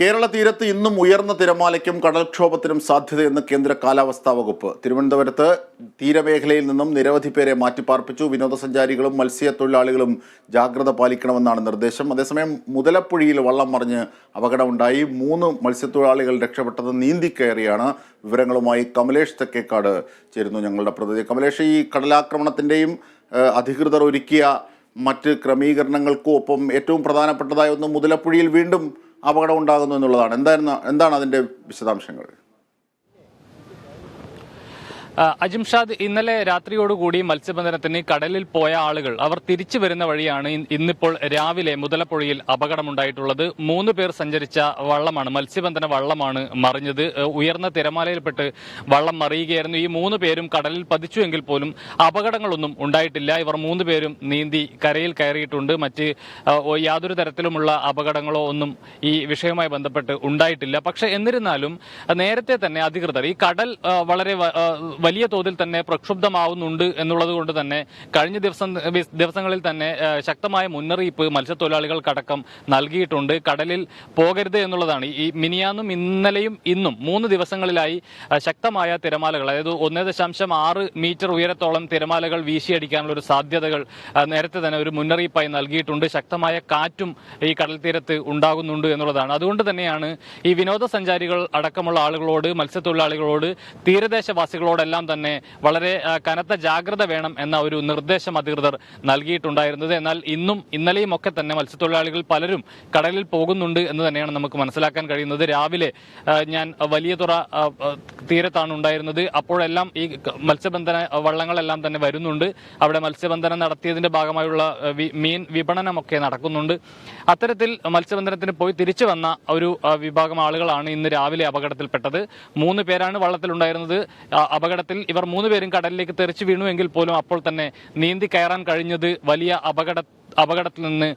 കേരള തീരത്ത് ഇന്നും ഉയർന്ന തിരമാലയ്ക്കും കടൽക്ഷോഭത്തിനും സാധ്യതയെന്ന് കേന്ദ്ര കാലാവസ്ഥാ വകുപ്പ്. തിരുവനന്തപുരത്ത് തീരമേഖലയിൽ നിന്നും നിരവധി പേരെ മാറ്റിപ്പാർപ്പിച്ചു. വിനോദസഞ്ചാരികളും മത്സ്യത്തൊഴിലാളികളും ജാഗ്രത പാലിക്കണമെന്നാണ് നിർദ്ദേശം. അതേസമയം മുതലപ്പുഴയിൽ വള്ളം മറിഞ്ഞ് അപകടമുണ്ടായി. മൂന്ന് മത്സ്യത്തൊഴിലാളികൾ രക്ഷപ്പെട്ടത് നീന്തിക്കയറിയാണ്. വിവരങ്ങളുമായി കമലേഷ് തെക്കേക്കാട് ചേരുന്നു ഞങ്ങളുടെ പ്രതിനിധി. കമലേഷ് ഈ കടലാക്രമണത്തിന്റെയും അധികൃതർ ഒരുക്കിയ മറ്റ് ക്രമീകരണങ്ങൾക്കും ഒപ്പം ഏറ്റവും പ്രധാനപ്പെട്ടതായ ഒന്ന് മുതലപ്പുഴയിൽ വീണ്ടും അപകടം ഉണ്ടാകുന്നു എന്നുള്ളതാണ്. എന്തായിരുന്നു എന്താണ് അതിന്റെ വിശദാംശങ്ങൾ? അജിംഷാദ് ഇന്നലെ രാത്രിയോടുകൂടി മത്സ്യബന്ധനത്തിന് കടലിൽ പോയ ആളുകൾ അവർ തിരിച്ചു വരുന്ന വഴിയാണ് ഇന്നിപ്പോൾ രാവിലെ മുതലപ്പുഴയിൽ അപകടമുണ്ടായിട്ടുള്ളത്. മൂന്ന് പേർ സഞ്ചരിച്ച വള്ളമാണ് മത്സ്യബന്ധന വള്ളമാണ് മറിഞ്ഞത്. ഉയർന്ന തിരമാലയിൽപ്പെട്ട് വള്ളം മറിയുകയായിരുന്നു. ഈ മൂന്ന് പേരും കടലിൽ പതിച്ചുവെങ്കിൽ പോലും അപകടങ്ങളൊന്നും ഉണ്ടായിട്ടില്ല. ഇവർ മൂന്ന് പേരും നീന്തി കരയിൽ കയറിയിട്ടുണ്ട്. മറ്റ് യാതൊരു തരത്തിലുമുള്ള അപകടങ്ങളോ ഒന്നും ഈ വിഷയവുമായി ബന്ധപ്പെട്ട് ഉണ്ടായിട്ടില്ല. പക്ഷെ എന്നിരുന്നാലും നേരത്തെ തന്നെ അധികൃതർ ഈ കടൽ വളരെ വലിയ തോതിൽ തന്നെ പ്രക്ഷുബ്ധമാവുന്നുണ്ട് എന്നുള്ളത് കൊണ്ട് തന്നെ കഴിഞ്ഞ ദിവസം ദിവസങ്ങളിൽ തന്നെ ശക്തമായ മുന്നറിയിപ്പ് മത്സ്യത്തൊഴിലാളികൾക്കടക്കം നൽകിയിട്ടുണ്ട്. കടലിൽ പോകരുത് എന്നുള്ളതാണ്. ഈ മിനിയാന്നും ഇന്നലെയും ഇന്നും മൂന്ന് ദിവസങ്ങളിലായി ശക്തമായ തിരമാലകൾ അതായത് ഒന്നേ ദശാംശം ആറ് മീറ്റർ ഉയരത്തോളം തിരമാലകൾ വീശിയടിക്കാനുള്ള ഒരു സാധ്യതകൾ നേരത്തെ തന്നെ ഒരു മുന്നറിയിപ്പായി നൽകിയിട്ടുണ്ട്. ശക്തമായ കാറ്റും ഈ കടൽ തീരത്ത് ഉണ്ടാകുന്നുണ്ട് എന്നുള്ളതാണ്. അതുകൊണ്ട് തന്നെയാണ് ഈ വിനോദസഞ്ചാരികൾ അടക്കമുള്ള ആളുകളോട് മത്സ്യത്തൊഴിലാളികളോട് തീരദേശവാസികളോടെല്ലാം തന്നെ വളരെ കനത്ത ജാഗ്രത വേണം എന്ന ഒരു നിർദ്ദേശം അധികൃതർ നൽകിയിട്ടുണ്ടായിരുന്നത്. എന്നാൽ ഇന്നും ഇന്നലെയും ഒക്കെ തന്നെ മത്സ്യത്തൊഴിലാളികൾ പലരും കടലിൽ പോകുന്നുണ്ട് എന്ന് തന്നെയാണ് നമുക്ക് മനസ്സിലാക്കാൻ കഴിയുന്നത്. രാവിലെ ഞാൻ വലിയതുറ ആ, ആ, തീരത്താണ് ഉണ്ടായിരുന്നത്. അപ്പോഴെല്ലാം ഈ മത്സ്യബന്ധന വള്ളങ്ങളെല്ലാം തന്നെ വരുന്നുണ്ട്. അവിടെ മത്സ്യബന്ധനം നടത്തിയതിന്റെ ഭാഗമായുള്ള മീൻ വിപണനമൊക്കെ നടക്കുന്നുണ്ട്. അത്തരത്തിൽ മത്സ്യബന്ധനത്തിന് പോയി തിരിച്ചു വന്ന ഒരു വിഭാഗം ആളുകളാണ് ഇന്ന് രാവിലെ അപകടത്തിൽപ്പെട്ടത്. മൂന്ന് പേരാണ് വള്ളത്തിലുണ്ടായിരുന്നത്. ആ, അപകടത്തിൽ ഇവർ മൂന്ന് പേരും കടലിലേക്ക് തെറിച്ചു വീണുവെങ്കിൽ പോലും അപ്പോൾ തന്നെ നീന്തി കയറാൻ കഴിഞ്ഞത് വലിയ അപകട അപകടത്തിൽ നിന്ന്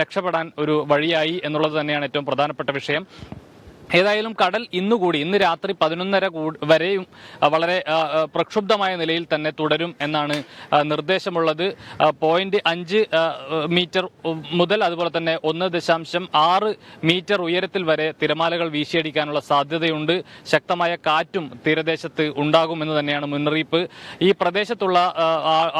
രക്ഷപ്പെടാൻ ഒരു വഴിയായി എന്നുള്ളത് തന്നെയാണ് ഏറ്റവും പ്രധാനപ്പെട്ട വിഷയം. ഏതായാലും കടൽ ഇന്നുകൂടി ഇന്ന് രാത്രി പതിനൊന്നര വരെയും വളരെ പ്രക്ഷുബ്ധമായ നിലയിൽ തന്നെ തുടരും എന്നാണ് നിർദ്ദേശമുള്ളത്. പോയിന്റ് അഞ്ച് മീറ്റർ മുതൽ അതുപോലെ തന്നെ ഒന്ന് ദശാംശം ആറ് മീറ്റർ ഉയരത്തിൽ വരെ തിരമാലകൾ വീശിയടിക്കാനുള്ള സാധ്യതയുണ്ട്. ശക്തമായ കാറ്റും തീരദേശത്ത് ഉണ്ടാകുമെന്ന് തന്നെയാണ് മുന്നറിയിപ്പ്. ഈ പ്രദേശത്തുള്ള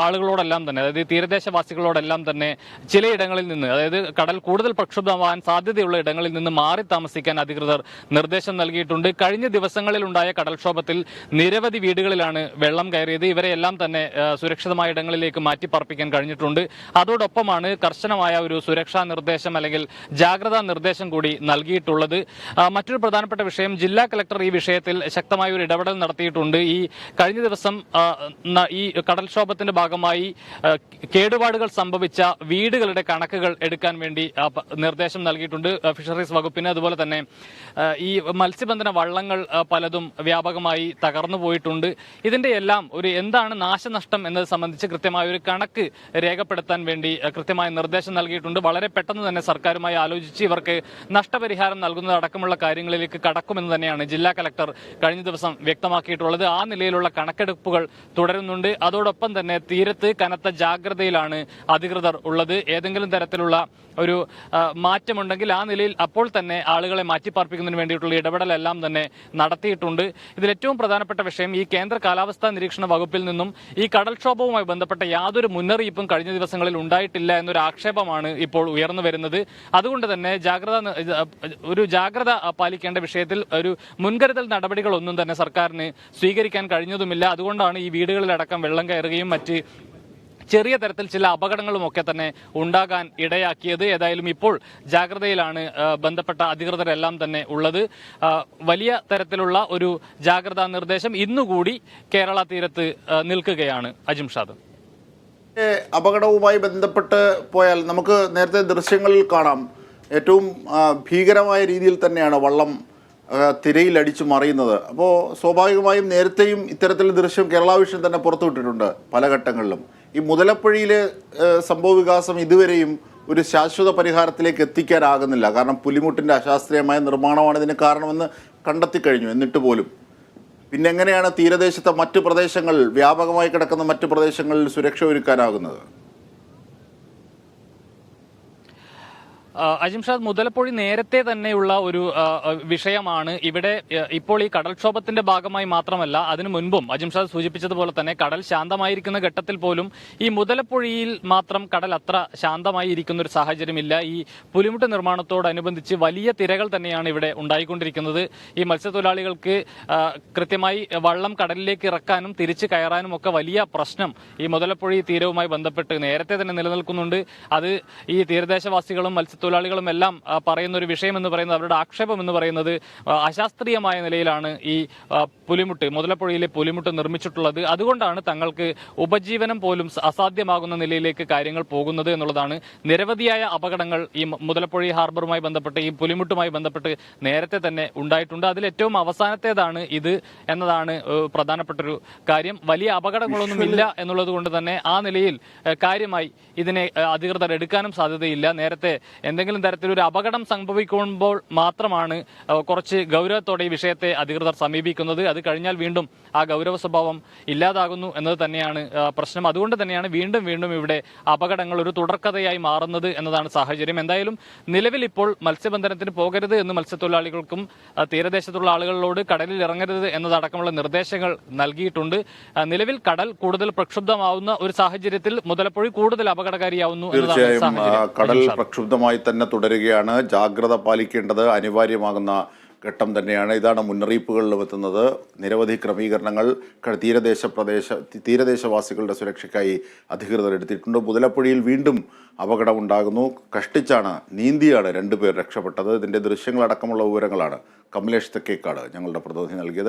ആളുകളോടെല്ലാം തന്നെ അതായത് തീരദേശവാസികളോടെല്ലാം തന്നെ ചിലയിടങ്ങളിൽ നിന്ന് അതായത് കടൽ കൂടുതൽ പ്രക്ഷുബ്ധമാവാൻ സാധ്യതയുള്ള ഇടങ്ങളിൽ നിന്ന് മാറി താമസിക്കാൻ അധികൃതർ നിർദ്ദേശം നൽകിയിട്ടുണ്ട്. കഴിഞ്ഞ ദിവസങ്ങളിൽ ഉണ്ടായ കടൽക്ഷോഭത്തിൽ നിരവധി വീടുകളിലാണ് വെള്ളം കയറിയത്. ഇവരെയെല്ലാം തന്നെ സുരക്ഷിതമായ ഇടങ്ങളിലേക്ക് മാറ്റിപ്പാർപ്പിക്കാൻ കഴിഞ്ഞിട്ടുണ്ട്. അതോടൊപ്പമാണ് കർശനമായ ഒരു സുരക്ഷാ നിർദ്ദേശം അല്ലെങ്കിൽ ജാഗ്രതാ നിർദ്ദേശം കൂടി നൽകിയിട്ടുള്ളത്. മറ്റൊരു പ്രധാനപ്പെട്ട വിഷയം ജില്ലാ കലക്ടർ ഈ വിഷയത്തിൽ ശക്തമായ ഒരു ഇടപെടൽ നടത്തിയിട്ടുണ്ട്. ഈ കഴിഞ്ഞ ദിവസം ഈ കടൽക്ഷോഭത്തിന്റെ ഭാഗമായി കേടുപാടുകൾ സംഭവിച്ച വീടുകളുടെ കണക്കുകൾ എടുക്കാൻ വേണ്ടി നിർദ്ദേശം നൽകിയിട്ടുണ്ട്. ഫിഷറീസ് വകുപ്പിന്. അതുപോലെ തന്നെ ഈ മത്സ്യബന്ധന വള്ളങ്ങൾ പലതും വ്യാപകമായി തകർന്നു പോയിട്ടുണ്ട്. ഇതിന്റെ എല്ലാം ഒരു എന്താണ് നാശനഷ്ടം എന്നത് സംബന്ധിച്ച് കൃത്യമായ ഒരു കണക്ക് രേഖപ്പെടുത്താൻ വേണ്ടി കൃത്യമായ നിർദ്ദേശം നൽകിയിട്ടുണ്ട്. വളരെ പെട്ടെന്ന് തന്നെ സർക്കാരുമായി ആലോചിച്ച് ഇവർക്ക് നഷ്ടപരിഹാരം നൽകുന്നതടക്കമുള്ള കാര്യങ്ങളിലേക്ക് കടക്കുമെന്ന് തന്നെയാണ് ജില്ലാ കലക്ടർ കഴിഞ്ഞ ദിവസം വ്യക്തമാക്കിയിട്ടുള്ളത്. ആ നിലയിലുള്ള കണക്കെടുപ്പുകൾ തുടരുന്നുണ്ട്. അതോടൊപ്പം തന്നെ തീരത്ത് കനത്ത ജാഗ്രതയിലാണ് അധികൃതർ ഉള്ളത്. ഏതെങ്കിലും തരത്തിലുള്ള ഒരു മാറ്റമുണ്ടെങ്കിൽ ആ നിലയിൽ അപ്പോൾ തന്നെ ആളുകളെ മാറ്റിപ്പാർപ്പിക്കുന്നതിന് വേണ്ടിയിട്ടുള്ള ഇടപെടലെല്ലാം തന്നെ നടത്തിയിട്ടുണ്ട്. ഇതിലേറ്റവും പ്രധാനപ്പെട്ട വിഷയം ഈ കേന്ദ്ര കാലാവസ്ഥാ നിരീക്ഷണ വകുപ്പിൽ നിന്നും ഈ കടൽക്ഷോഭവുമായി ബന്ധപ്പെട്ട യാതൊരു മുന്നറിയിപ്പും കഴിഞ്ഞ ദിവസങ്ങളിൽ ഉണ്ടായിട്ടില്ല എന്നൊരു ആക്ഷേപമാണ് ഇപ്പോൾ ഉയർന്നു വരുന്നത്. അതുകൊണ്ട് തന്നെ ജാഗ്രത ഒരു ജാഗ്രത പാലിക്കേണ്ട വിഷയത്തിൽ ഒരു മുൻകരുതൽ നടപടികളൊന്നും തന്നെ സർക്കാരിന് സ്വീകരിക്കാൻ കഴിഞ്ഞതുമില്ല. അതുകൊണ്ടാണ് ഈ വീടുകളിലടക്കം വെള്ളം കയറുകയും മറ്റ് ചെറിയ തരത്തിൽ ചില അപകടങ്ങളും ഒക്കെ തന്നെ ഉണ്ടാകാൻ ഇടയാക്കിയത് ഏതായാലും ഇപ്പോൾ ജാഗ്രതയിലാണ് ബന്ധപ്പെട്ട അധികൃതരെല്ലാം തന്നെ ഉള്ളത്. വലിയ തരത്തിലുള്ള ഒരു ജാഗ്രതാ നിർദ്ദേശം ഇന്നുകൂടി കേരള തീരത്ത് നിൽക്കുകയാണ് അജിംഷാദ് അപകടവുമായി ബന്ധപ്പെട്ട് പോയാൽ നമുക്ക് നേരത്തെ ദൃശ്യങ്ങളിൽ കാണാം. ഏറ്റവും ഭീകരമായ രീതിയിൽ തന്നെയാണ് വള്ളം തിരയിലടിച്ചു മറിയുന്നത്. അപ്പോൾ സ്വാഭാവികമായും നേരത്തെയും ഇത്തരത്തിൽ ദൃശ്യം കേരള വിഷൻ തന്നെ പുറത്തുവിട്ടിട്ടുണ്ട് പല ഘട്ടങ്ങളിലും. ഈ മുതലപ്പുഴയിലെ സംഭവ വികാസം ഇതുവരെയും ഒരു ശാശ്വത പരിഹാരത്തിലേക്ക് എത്തിക്കാനാകുന്നില്ല. കാരണം പുലിമുട്ടിന്റെ അശാസ്ത്രീയമായ നിർമ്മാണമാണ് ഇതിന് കാരണമെന്ന് കണ്ടെത്തി കഴിഞ്ഞു. എന്നിട്ട് പോലും. പിന്നെ എങ്ങനെയാണ് തീരദേശത്തെ മറ്റു പ്രദേശങ്ങൾ വ്യാപകമായി കിടക്കുന്ന മറ്റു പ്രദേശങ്ങളിൽ സുരക്ഷ ഒരുക്കാനാകുന്നത് ആ, ആ, അജിംഷാദ് മുതലപ്പൊഴി നേരത്തെ തന്നെയുള്ള ഒരു വിഷയമാണ് ഇവിടെ ഇപ്പോൾ ഈ കടൽക്ഷോഭത്തിന്റെ ഭാഗമായി മാത്രമല്ല അതിനു മുൻപും അജിംഷാദ് സൂചിപ്പിച്ചതുപോലെ തന്നെ കടൽ ശാന്തമായിരിക്കുന്ന ഘട്ടത്തിൽ പോലും ഈ മുതലപ്പൊഴിയിൽ മാത്രം കടൽ അത്ര ശാന്തമായി ഇരിക്കുന്ന ഒരു സാഹചര്യമില്ല. ഈ പുലിമുട്ട് നിർമ്മാണത്തോടനുബന്ധിച്ച് വലിയ തിരകൾ തന്നെയാണ് ഇവിടെ ഉണ്ടായിക്കൊണ്ടിരിക്കുന്നത്. ഈ മത്സ്യത്തൊഴിലാളികൾക്ക് കൃത്യമായി വള്ളം കടലിലേക്ക് ഇറക്കാനും തിരിച്ചു കയറാനും ഒക്കെ വലിയ പ്രശ്നം ഈ മുതലപ്പൊഴി തീരവുമായി ബന്ധപ്പെട്ട് നേരത്തെ തന്നെ നിലനിൽക്കുന്നുണ്ട്. അത് ഈ തീരദേശവാസികളും മത്സ്യത്തൊഴിലാളികളും എല്ലാം പറയുന്ന ഒരു വിഷയം എന്ന് പറയുന്നത് അവരുടെ ആക്ഷേപം എന്ന് പറയുന്നത് അശാസ്ത്രീയമായ നിലയിലാണ് ഈ പുലിമുട്ട് മുതലപ്പുഴയിലെ പുലിമുട്ട് നിർമ്മിച്ചിട്ടുള്ളത്. അതുകൊണ്ടാണ് തങ്ങൾക്ക് ഉപജീവനം പോലും അസാധ്യമാകുന്ന നിലയിലേക്ക് കാര്യങ്ങൾ പോകുന്നത് എന്നുള്ളതാണ് നിരവധിയായ അപകടങ്ങൾ ഈ മുതലപ്പുഴ ഹാർബറുമായി ബന്ധപ്പെട്ട് ഈ പുലിമുട്ടുമായി ബന്ധപ്പെട്ട് നേരത്തെ തന്നെ ഉണ്ടായിട്ടുണ്ട്. അതിൽ ഏറ്റവും അവസാനത്തേതാണ് ഇത് എന്നതാണ് പ്രധാനപ്പെട്ട ഒരു കാര്യം. വലിയ അപകടങ്ങളൊന്നും ഇല്ല എന്നുള്ളത് കൊണ്ട് തന്നെ ആ നിലയിൽ കാര്യമായി ഇതിനെ അധികൃതർ എടുക്കാനും സാധ്യതയില്ല. നേരത്തെ എന്തെങ്കിലും തരത്തിലൊരു അപകടം സംഭവിക്കുമ്പോൾ മാത്രമാണ് കുറച്ച് ഗൗരവത്തോടെ ഈ വിഷയത്തെ അധികൃതർ സമീപിക്കുന്നത്. അത് കഴിഞ്ഞാൽ വീണ്ടും ആ ഗൗരവ സ്വഭാവം ഇല്ലാതാകുന്നു എന്നത് തന്നെയാണ് പ്രശ്നം. അതുകൊണ്ട് തന്നെയാണ് വീണ്ടും വീണ്ടും ഇവിടെ അപകടങ്ങൾ ഒരു തുടർക്കഥയായി മാറുന്നത് എന്നതാണ് സാഹചര്യം. എന്തായാലും നിലവിൽ ഇപ്പോൾ മത്സ്യബന്ധനത്തിന് പോകരുത് എന്ന് മത്സ്യത്തൊഴിലാളികൾക്കും തീരദേശത്തുള്ള ആളുകളോട് കടലിൽ ഇറങ്ങരുത് എന്നതടക്കമുള്ള നിർദ്ദേശങ്ങൾ നൽകിയിട്ടുണ്ട്. നിലവിൽ കടൽ കൂടുതൽ പ്രക്ഷുബ്ധമാവുന്ന ഒരു സാഹചര്യത്തിൽ മുതലപ്പൊഴി കൂടുതൽ അപകടകാരിയാവുന്നു എന്നതാണ് സാഹചര്യം. കടൽ അജിംഷാദ്. പ്രക്ഷുബ്ധമായി തന്നെ തുടരുകയാണ്. ജാഗ്രത പാലിക്കേണ്ടത് അനിവാര്യമാകുന്ന ഘട്ടം തന്നെയാണ്. ഇതാണ് മുന്നറിയിപ്പുകളിൽ എത്തുന്നത്. നിരവധി ക്രമീകരണങ്ങൾ തീരദേശ പ്രദേശ തീരദേശവാസികളുടെ സുരക്ഷയ്ക്കായി അധികൃതർ എടുത്തിട്ടുണ്ട്. മുതലപ്പുഴയിൽ വീണ്ടും അപകടമുണ്ടാകുന്നു. കഷ്ടിച്ചാണ് നീന്തിയാണ് രണ്ടുപേർ രക്ഷപ്പെട്ടത്. ഇതിന്റെ ദൃശ്യങ്ങളടക്കമുള്ള വിവരങ്ങളാണ് കമലേഷ് തെക്കേക്കാട് ഞങ്ങളുടെ പ്രതിനിധി നൽകിയത്.